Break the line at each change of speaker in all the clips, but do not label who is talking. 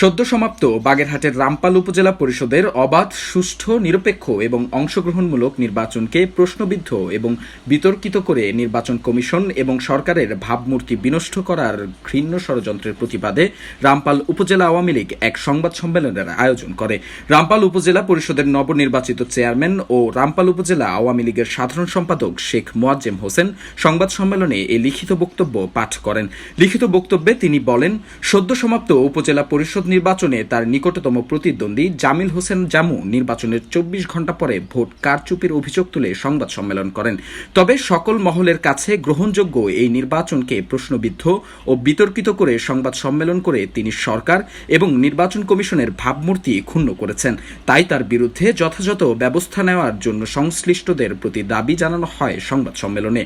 সদ্য সমাপ্ত বাগেরহাটের রামপাল উপজেলা পরিষদের অবাধ, সুষ্ঠু, নিরপেক্ষ এবং অংশগ্রহণমূলক নির্বাচনকে প্রশ্নবিদ্ধ এবং বিতর্কিত করে নির্বাচন কমিশন এবং সরকারের ভাবমূর্তি বিনষ্ট করার ঘৃণ্য ষড়যন্ত্রের প্রতিবাদে রামপাল উপজেলা আওয়ামী লীগ এক সংবাদ সম্মেলনের আয়োজন করে। রামপাল উপজেলা পরিষদের নবনির্বাচিত চেয়ারম্যান ও রামপাল উপজেলা আওয়ামী লীগের সাধারণ সম্পাদক শেখ মোয়াজ্জেম হোসেন সংবাদ সম্মেলনে এ লিখিত বক্তব্য পাঠ করেন। লিখিত বক্তব্যে তিনি বলেন, সদ্য সমাপ্ত উপজেলা পরিষদ নির্বাচনে তার নিকটতম প্রতিদ্বন্দ্বী জামিল হোসেন জামু নির্বাচনের চব্বিশ ঘণ্টা পরে ভোট কারচুপির অভিযোগ তুলে সংবাদ সম্মেলন করেন। তবে সকল মহলের কাছে গ্রহণযোগ্য এই নির্বাচনকে প্রশ্নবিদ্ধ ও বিতর্কিত করে সংবাদ সম্মেলন করে তিনি সরকার এবং নির্বাচন কমিশনের ভাবমূর্তি ক্ষুণ্ণ করেছেন। তাই তার বিরুদ্ধে যথাযথ ব্যবস্থা নেওয়ার জন্য সংশ্লিষ্টদের প্রতি দাবি জানানো হয় সংবাদ সম্মেলনে।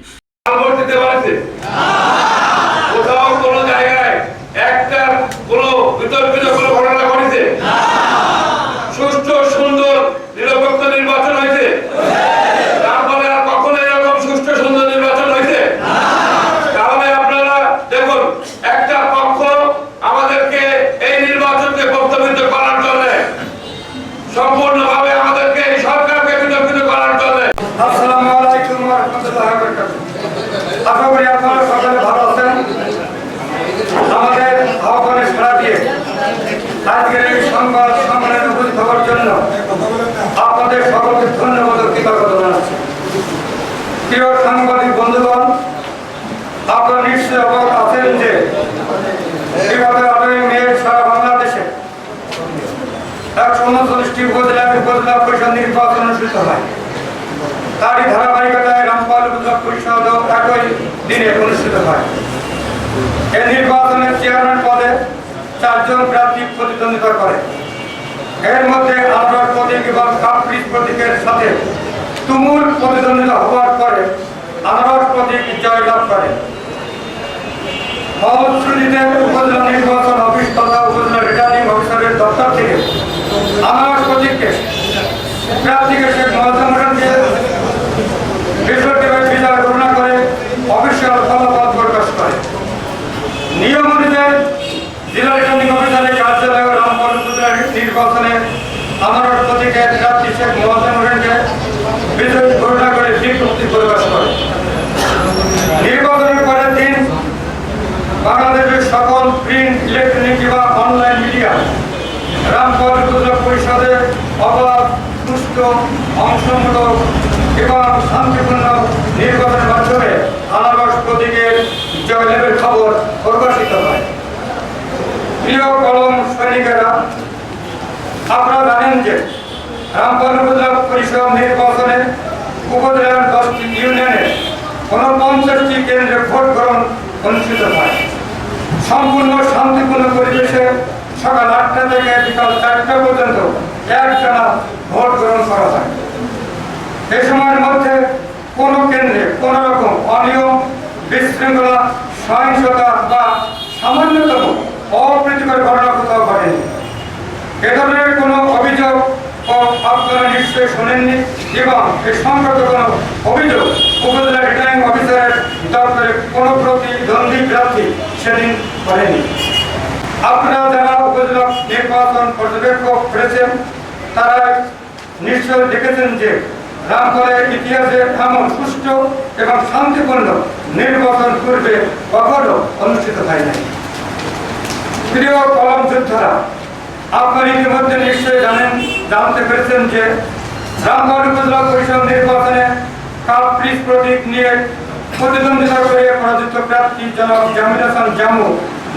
কোথাও কোনো জায়গায় একটা কোনো বিতর্কিত কোনো ঘটনা ঘটেছে সুষ্ঠু সুন্দর নিরপেক্ষ নির্বাচন হয়েছে তারপরে আর কখনো এরকম সুষ্ঠু সুন্দর নির্বাচন হয়েছে তাহলে আপনারা দেখুন একটা পক্ষ আমাদেরকে এই নির্বাচনকে প্রস্তাবিত করার জন্য সম্পূর্ণভাবে আমাদেরকে এই সরকারকে বিতর্কিত করার জন্য
আসসালামু আলাইকুম ওয়া রাহমাতুল্লাহি ওয়া বারাকাতুহু আশা করি আপনারা সকলে ভালো আছেন আমাদের আহ্বানে সাড়া দিয়ে আজকের এই সংবাদ সম্মেলনে উপস্থিত হওয়ার জন্য আপনাদের সকলকে ধন্যবাদ ও কৃতজ্ঞতা জানাচ্ছি। প্রিয় সাংবাদিক বন্ধুগণ, আপনারা নিশ্চয়ই অবগত আছেন যে বিগত আটই মে সারা বাংলাদেশে একশো উনচল্লিশটি উপজেলা উপজেলা পরিষদ নির্বাচন অনুষ্ঠিত হয়। তারই ধারাবাহিকতায় রামপাল উপজেলা পরিষদ একই দিনে অনুষ্ঠিত হয়। এই নির্বাচনে চেয়ারম্যান চারজন প্রার্থী প্রতিদ্বন্দ্বিতা করে। এর মধ্যে আনোয়ার প্রতীক এবং প্রতীকের সাথে তুমুল প্রতিদ্বন্দ্বিতা হওয়ার পরে আনোয়ার প্রতীক জয়লাভ করে। ফলশ্রুতিতে উপজেলা নির্বাচন অফিস তথা উপজেলা রিটার্নিং অফিসারের দপ্তর থেকে আনোয়ার প্রতীককে প্রার্থীকে শেখ হোসেনকে বৃহস্পতিবার বিজয় ঘোষণা করে অফিসিয়াল ফলাফল প্রকাশ করে নিয়ম অনুযায়ী জেলা রিটার্নিং অফিসারের কার্যালয় ও রামপুর উপজেলার নির্বাচনে আনারস প্রতীকের শেখ মহাজন হোসেনকে বিজয়ী ঘোষণা করে বিজ্ঞপ্তি প্রকাশ করে নির্বাচনের পরের দিন বাংলাদেশের সকল প্রিন্ট, ইলেকট্রনিক বা অনলাইন মিডিয়া রামপুর উপজেলা পরিষদে অবাধ সুস্থ অংশমূলক এবং শান্তিপূর্ণ নির্বাচনের মাধ্যমে আনারস প্রতীকের জয়লাভের খবর প্রকাশিত হয়। প্রিয় কলম সৈনিকেরা আপনারা জানেন যে রামপুর উপজেলা পরিষদ নির্বাচনে উপজেলার দশটি ইউনিয়নে উনপঞ্চাশটি কেন্দ্রে ভোট গ্রহণ অনুষ্ঠিত হয়। সম্পূর্ণ শান্তিপূর্ণ পরিবেশে সকাল আটটা থেকে বিকাল চারটা পর্যন্ত একটানা ভোট গ্রহণ করা হয়। এই সময়ের মধ্যে কোনো কেন্দ্রে কোনো রকম অনিয়ম, বিশৃঙ্খলা, সহিংসতা বা সামান্যতম অপ্রীতিকর ঘটনা কোথাও ঘটেনি। এ ধরনের কোনো আপনারা শোনেননি এবং এ সংক্রান্ত কোনো অভিযোগ উপজেলা রিটার্নিং অফিসারের দপ্তরে কোনো প্রতিদ্বন্দ্বী প্রার্থী সেদিন করেনি। আপনারা যারা উপজেলা নির্বাচন পর্যবেক্ষক করেছেন তারা নিশ্চয় দেখেছেন যে রামপালের ইতিহাসে এমন সুষ্ঠু এবং শান্তিপূর্ণ নির্বাচন পূর্বে কখনো অনুষ্ঠিত হয় নাই। প্রিয় কলম যোদ্ধারা, আপনারা ইতিমধ্যে নিশ্চয়ই জানেন, জানতে পেরেছেন যে রামগড় উপজেলা পরিষদ নির্বাচনে কাপ্রিস প্রতীক নিয়ে প্রতিদ্বন্দ্বিতা করে পরাজিত প্রার্থী জনাব জামিল হাসান জামু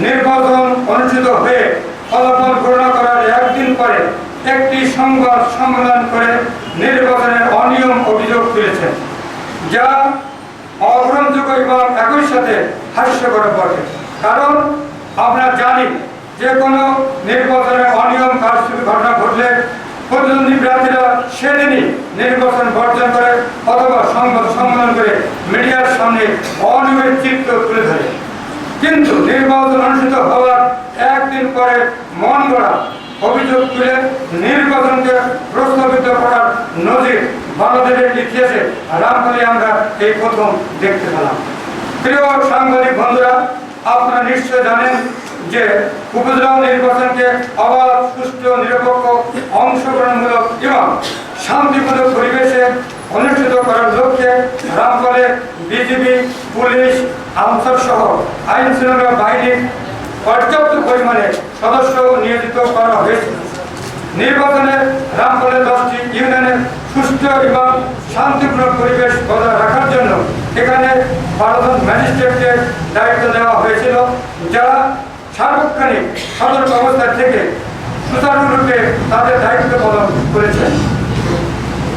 নির্বাচন অনুষ্ঠিত হয়ে ফলাফল ঘোষণা করার একদিন পরে একটি সংবাদ সম্মেলন করে নির্বাচনের অনিয়ম অভিযোগ তুলেছেন, যা অগ্রহণযোগ্য এবং একই সাথে হাস্যকর বটে। কারণ আমরা জানি যে কোনো নির্বাচনে অনিয়ম, কারচুপি, ঘটনা ঘটলে প্রতিদ্বন্দ্বী সেদিনই নির্বাচন বর্জন করে অথবা সংবাদ সম্মেলন করে মিডিয়ার সামনে অনিয়মের চিত্র তুলে ধরে। কিন্তু নির্বাচন অনুষ্ঠিত হওয়ার একদিন পরে মন গড়া অভিযোগ তুলে নির্বাচনকে প্রস্তাবিত করার নজির বাংলাদেশের ইতিহাসে রামপালে আমরা এই প্রথম দেখতে পেলাম। প্রিয় সাংবাদিক বন্ধুরা, আপনারা নিশ্চয় জানেন যে উপজেলা নির্বাচনকে অবাধ সুষ্ঠু, নিরপেক্ষ অংশগ্রহণমূলক এবং শান্তিপূর্ণ পরিবেশে অনুষ্ঠিত করার লক্ষ্যে রামপালে বিজিবি, পুলিশ, আনসার সহ আইন শৃঙ্খলা বাহিনীর পর্যাপ্ত পরিমাণে সদস্য নিয়োজিত করা হয়েছে। নির্বাচনে রামপালে দশটি ইউনিয়নের সুষ্ঠু এবং শান্তিপূর্ণ পরিবেশ বজায় রাখার জন্য এখানে বারোজন ম্যাজিস্ট্রেটকে দায়িত্ব দেওয়া হয়েছিল, যারা সার্বক্ষণিক সতর্ক অবস্থা থেকে সুচারুরূপে তাদের দায়িত্ব পালন করেছেন।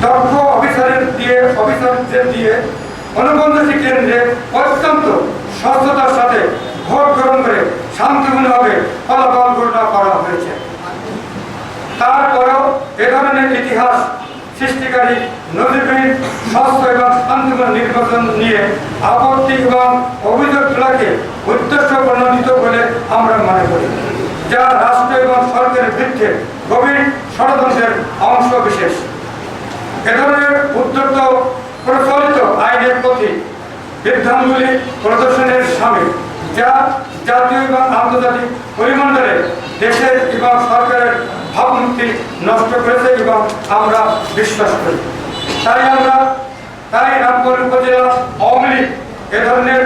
দক্ষ অফিসারের দিয়ে, অফিসারদের দিয়ে কেন্দ্রে অত্যন্ত স্বচ্ছতার সাথে ভোট গ্রহণ করে শান্তিপূর্ণভাবে ফলাফল ঘোষণা করা হয়েছে। তারপরেও এ ধরনের ইতিহাস সৃষ্টিকারী নজিরবিহীন, স্বচ্ছ এবং শান্তিপূর্ণ নির্বাচন নিয়ে আপত্তি এবং অভিযোগগুলোকে উদ্দেশ্য প্রণোদিত বলে আমরা মনে করি। যা রাষ্ট্র এবং সরকারের বিরুদ্ধে গভীর ষড়যন্ত্রের অংশ বিশেষ। এ ধরনের উদ্যত প্রচলিত আইনের প্রতি বিধানগুলি প্রদর্শনের সামিল, যা জাতীয় এবং আন্তর্জাতিক পরিমণ্ডলে দেশের এবং সরকারের ভাবমূর্তি নষ্ট করেছে এবং আমরা বিশ্বাস করি তাই আমরা, তাই রামপুর উপজেলা আওয়ামী লীগ এ ধরনের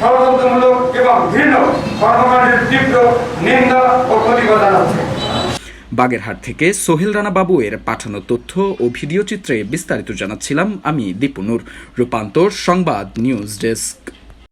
ষড়যন্ত্রমূলক এবং কর্মকাণ্ডের তীব্র নিন্দা ও প্রতিবাদ
বাগেরহাট থেকে সোহেল রানা বাবু এর পাঠানো তথ্য ও ভিডিও চিত্রে বিস্তারিত জানাচ্ছিলাম আমি দীপনুর রূপান্তর, সংবাদ, নিউজ ডেস্ক।